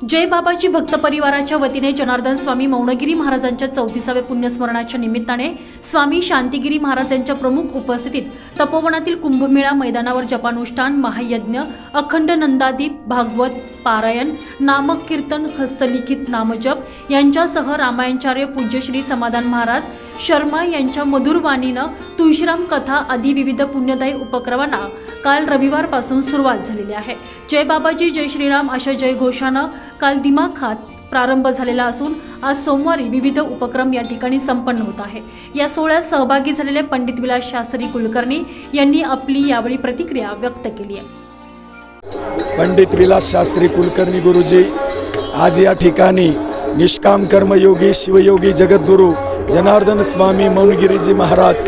जय बाबाजी भक्त परिवाराच्या वतीने जनार्दन स्वामी मौनगिरी महाराजांच्या चौतीसाव्या पुण्यस्मरणाच्या निमित्ताने स्वामी शांतिगिरी महाराज यांच्या प्रमुख उपस्थितीत तपोवनातील कुंभमेळा मैदानावर जपानुष्ठान महायज्ञ अखंड नंदादीप भागवत पारायण नामक कीर्तन हस्तलिखित नामजप यांच्यासह रामायणचार्य पूज्यश्री समाधान महाराज शर्मा यांच्या मधुरवाणीनं तुळशीराम कथा आदी विविध पुण्यदायी उपक्रमांना काल रविवारपासून सुरुवात झालेली आहे. जय बाबाजी जय श्रीराम अशा जयघोषानं काल दिमाखात प्रारंभ झालेला असून आज सोमवारी विविध उपक्रम या ठिकाणी संपन्न होत आहे. या सोहळ्यात सहभागी झालेले पंडित विलास शास्त्री कुलकर्णी यांनी आपली यावेळी प्रतिक्रिया व्यक्त केली आहे. पंडित विलास शास्त्री कुलकर्णी गुरुजी आज या ठिकाणी निष्काम कर्मयोगी शिवयोगी जगद्गुरू जनार्दन स्वामी मौनगिरीजी महाराज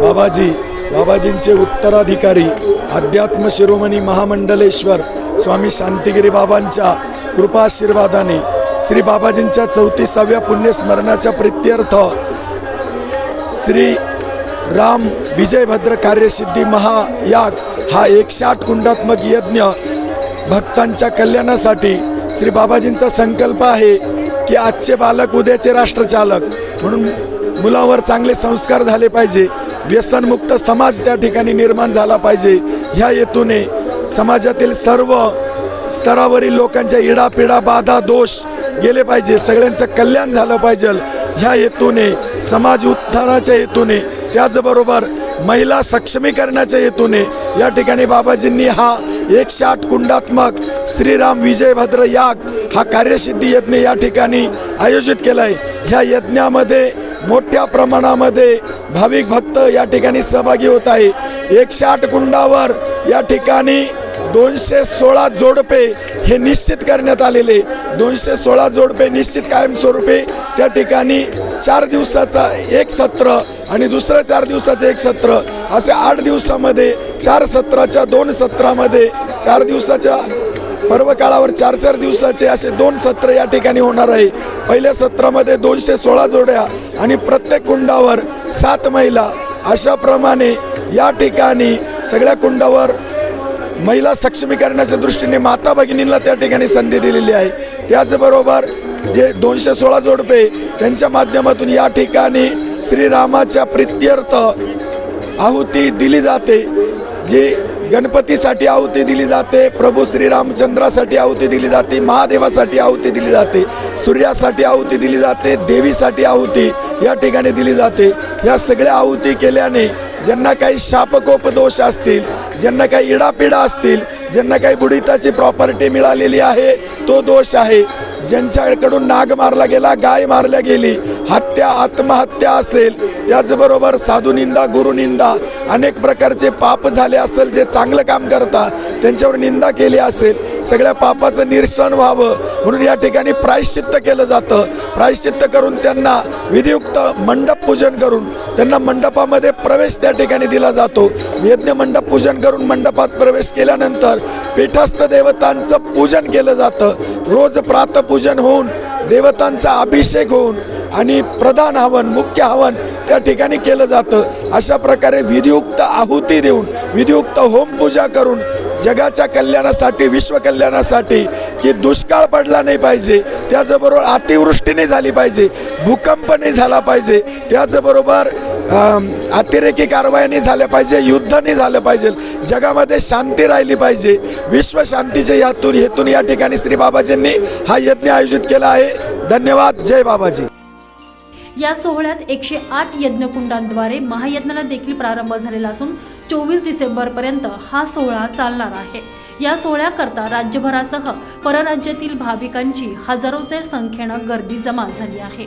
बाबाजी बाबाजींचे उत्तराधिकारी अध्यात्म शिरोमणी महामंडलेश्वर स्वामी शांतिगिरी बाबांच्या कृपाशीर्वादाने श्री बाबाजींच्या चौतीसाव्या पुण्यस्मरणाच्या प्रित्यर्थ श्री राम विजयभद्र कार्यसिद्धी महायाग हा एकशे आठ कुंडात्मक यज्ञ भक्तांच्या कल्याणासाठी श्री बाबाजींचा संकल्प आहे की आजचे बालक उद्याचे राष्ट्रचालक म्हणून मुलावर चांगले संस्कार झाले पाहिजे. व्यसनमुक्त समाज त्या ठिकाणी निर्माण झाला पाहिजे. ह्या हेतूने समाजातील सर्व स्तरावरील लोकांच्या इडापिडा बाधा दोष गेले पाहिजे. सगळ्यांचं कल्याण झालं पाहिजे. ह्या हेतूने समाज उत्थानाच्या हेतूने त्याचबरोबर महिला सक्षमीकरणाच्या हेतूने या ठिकाणी बाबाजींनी हा एकशे आठ कुंडात्मक श्रीराम विजयभद्र याग हा कार्यसिद्धी यज्ञ या ठिकाणी आयोजित केला आहे ह्या यज्ञामध्ये मोठ्या प्रमाणामध्ये भाविक भक्त या ठिकाणी सहभागी होत आहे. एकशे आठ कुंडावर या ठिकाणी दोनशे सोळा जोडपे हे निश्चित करण्यात आलेले. दोनशे सोळा जोडपे निश्चित कायमस्वरूपी त्या ठिकाणी चार दिवसाचा एक सत्र आणि दुसरं चार दिवसाचं एक सत्र. असे आठ दिवसामध्ये चार सत्राच्या दोन सत्रामध्ये चार दिवसाच्या पर्व काळावर चार चार दिवसाचे असे दोन सत्र या ठिकाणी होणार आहे. पहिल्या सत्रामध्ये दोनशे सोळा जोड्या आणि प्रत्येक कुंडावर सात महिला. अशाप्रमाणे या ठिकाणी सगळ्या कुंडावर महिला सक्षमीकरणाच्या दृष्टीने माता भगिनींना त्या ठिकाणी संधी दिलेली आहे. त्याचबरोबर जे दोनशे सोळा जोडपे त्यांच्या माध्यमातून या ठिकाणी श्रीरामाच्या प्रित्यर्थ आहुती दिली जाते. जी गणपतीसाठी आहुती दिली जाते प्रभू श्रीरामचंद्रासाठी आहुती दिली जाते महादेवासाठी आहुती दिली जाते सूर्यासाठी आहुती दिली जाते देवीसाठी आहुती या ठिकाणी दिली जाते. या सगळ्या आहुती केल्याने ज्यांना काही शापकोप दोष असतील ज्यांना काही इडापिडा असतील ज्यांना काही बुडिताची प्रॉपर्टी मिळालेली आहे तो दोष आहे. ज्यांच्याकडून नाग मारला गेला गाय मारल्या गेली हत्या आत्महत्या असेल त्याचबरोबर साधुनिंदा गुरुनिंदा अनेक प्रकारचे पाप झाले असेल जे चांगलं काम करता त्यांच्यावर निंदा केली असेल सगळ्या पापाचं निरसन व्हावं म्हणून या ठिकाणी प्रायश्चित्त केलं जातं. प्रायश्चित्त करून त्यांना विधियुक्त मंडप पूजन करून त्यांना मंडपामध्ये प्रवेश त्या ठिकाणी दिला जातो. यज्ञ मंडप पूजन करून मंडपात प्रवेश केल्यानंतर पीठस्थ देवतांचं पूजन केलं जातं. रोज प्रातपूजन होऊन देवतांचा अभिषेक होऊन आणि प्रधान हवन मुख्य हवन त्या ठिकाणी केलं जातं. अशा प्रकारे विधियुक्त आहुती देऊन विधियुक्त होमपूजा करून जगाच्या कल्याणासाठी विश्वकल्याणासाठी की दुष्काळ पडला नाही पाहिजे त्याचबरोबर अतिवृष्टी नाही झाली पाहिजे भूकंप नाही झाला पाहिजे त्याचबरोबर अतिरेकी कारवाया नाही झाल्या पाहिजे युद्ध नाही झालं पाहिजे. जगामध्ये शांती राहिली पाहिजे. विश्व शांतीच्या यातून हेतून या ठिकाणी श्री बाबाजींनी हा यज्ञ आयोजित केला आहे. धन्यवाद. जय बाबाजी. या सोहळ्यात एकशे आठ यज्ञकुंडांद्वारे महायज्ञाला देखील प्रारंभ झालेला असून चोवीस डिसेंबरपर्यंत हा सोहळा चालणार आहे. या सोहळ्याकरता राज्यभरासह परराज्यातील भाविकांची हजारोच्या संख्येनं गर्दी जमा झाली आहे.